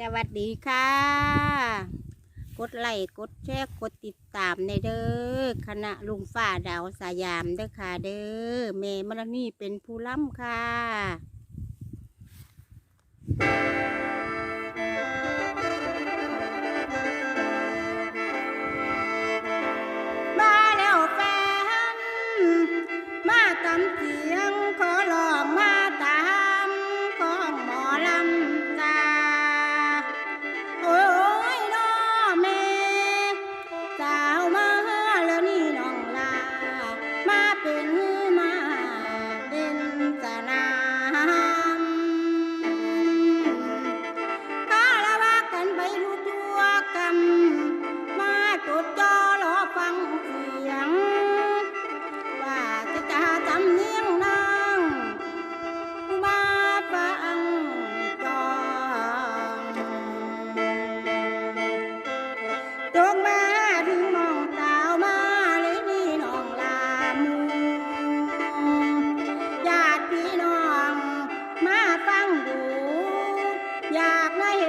สวัสดีค่ะ กดไลค์กดแชร์กดติดตามในเด้อคณะลุงฝ้าดาวสายามเด้อค่ะเด้อเมมรนี่เป็นผู้ล่ำค่ะ มาแล้วแฟน มาตำเสียงขอ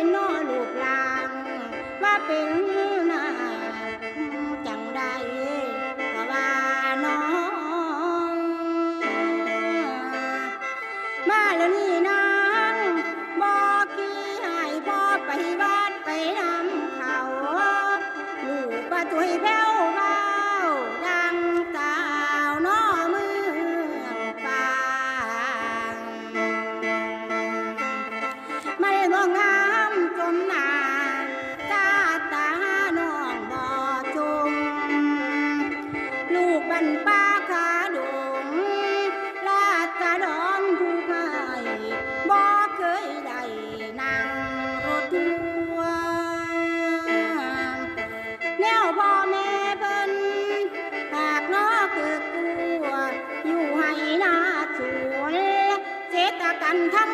นน้อลูกลางว่าเป็นหน้าจังใดก็ว่าน้องมาแล้วนี่นางบอกกี่ให้พ่อไปบ้านไปนำเขาลูกประตุยแพ้ว ลูกบันป้าขาดงลาดกระดอนผู้ใครบ่เคยได้นั่งรถทัวร์แนวพ่อแม่เพิ่นหากน้อเกิดกลัว อยู่ให้หน้าสวนเจตกันทำ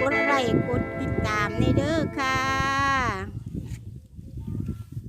กดไลค์กดติดตามในเด้อค่ะ